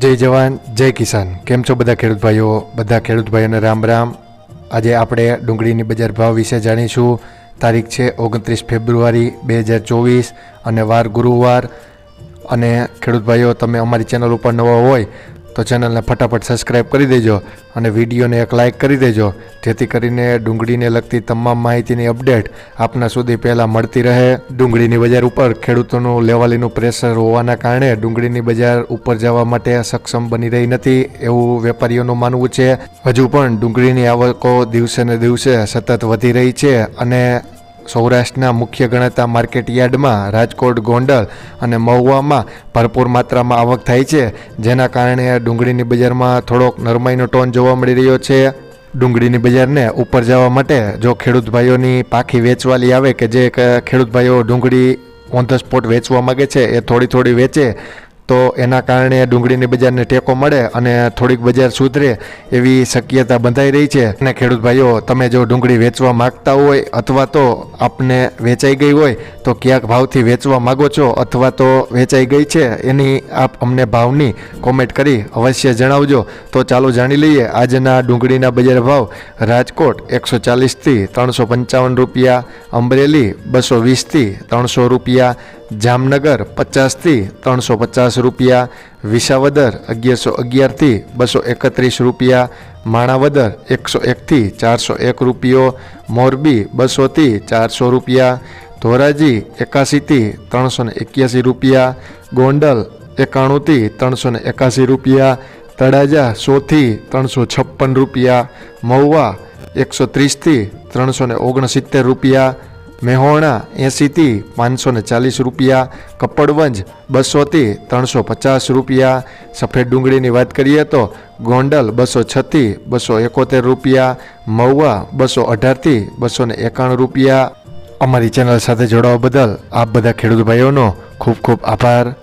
જય જવાન, જય કિસાન. કેમ છો બધા ખેડૂત ભાઈઓ? બધા ખેડૂત ભાઈઓને રામ રામ. આજે આપણે ડુંગળીની બજાર ભાવ વિશે જાણીશું. તારીખ છે ઓગણત્રીસ ફેબ્રુઆરી બે હજાર ચોવીસ અને વાર ગુરુવાર. અને ખેડૂત ભાઈઓ, તમે અમારી ચેનલ ઉપર નવા હોય તો ચેનલને ફટાફટ સબસ્ક્રાઈબ કરી દેજો અને વિડીયોને એક લાઇક કરી દેજો. જેથી કરીને ડુંગળીને લગતી તમામ માહિતીની અપડેટ આપના સુધી પહેલાં મળતી રહે. ડુંગળીની બજાર ઉપર ખેડૂતોનું લેવાલીનું પ્રેશર હોવાના કારણે ડુંગળીની બજાર ઉપર જવા માટે સક્ષમ બની રહી નથી એવું વેપારીઓનું માનવું છે. હજુ પણ ડુંગળીની આવકો દિવસે ને દિવસે સતત વધી રહી છે અને સૌરાષ્ટ્રના મુખ્ય ગણાતા માર્કેટ યાર્ડમાં રાજકોટ, ગોંડલ અને મહુવામાં ભરપૂર માત્રામાં આવક થાય છે. જેના કારણે ડુંગળીની બજારમાં થોડોક નરમાઈનો ટોન જોવા મળી રહ્યો છે. ડુંગળીની બજારને ઉપર જવા માટે જો ખેડૂત ભાઈઓની પાખી વેચવાલી આવે કે જે ખેડૂત ભાઈઓ ડુંગળી ઓન ધ સ્પોટ વેચવા માગે છે, એ થોડી થોડી વેચે તો એના કારણે ડુંગળીની બજારને ટેકો મળે અને થોડીક બજાર સુધરે એવી શક્યતા બંધાઈ રહી છે. અને ખેડૂત ભાઈઓ, તમે જો ડુંગળી વેચવા માંગતા હોય અથવા તો આપને વેચાઈ ગઈ હોય, તો ક્યાંક ભાવથી વેચવા માગો છો અથવા તો વેચાઈ ગઈ છે, એની આપ અમને ભાવની કોમેન્ટ કરી અવશ્ય જણાવજો. તો ચાલો જાણી લઈએ, આજના ડુંગળીના બજાર ભાવ. રાજકોટ એકસો ચાલીસથી ત્રણસો પંચાવન રૂપિયા, અમરેલી બસો વીસથી ત્રણસો રૂપિયા જામનગર પચાસથી ત્રણસો પચાસ રૂપિયા, વિસાવદર અગિયારસો અગિયારથી બસો એકત્રીસ રૂપિયા, માણાવદર એકસો એકથી ચારસો એક રૂપિયો, મોરબી બસોથી ચારસો રૂપિયા, ધોરાજી એકાસીથી ત્રણસો એક્યાસી રૂપિયા, ગોંડલ એકાણુંથી ત્રણસો એકાસી રૂપિયા, તળાજા સોથી ત્રણસો છપ્પન રૂપિયા, મહુવા એકસો ત્રીસથી ત્રણસો ઓગણસિત્તેર રૂપિયા મેહોણા એંસીથી પાંચસો ને ચાલીસ રૂપિયા, કપડવંજ બસોથી ત્રણસો પચાસ રૂપિયા. સફેદ ડુંગળીની વાત કરીએ તો ગોંડલ બસો છથી બસો એકોતેર રૂપિયા, મહુવા બસો અઢારથી બસો ને એકાણું રૂપિયા. અમારી ચેનલ સાથે જોડાવા બદલ આપ બધા ખેડૂત ભાઈઓનો ખૂબ ખૂબ આભાર.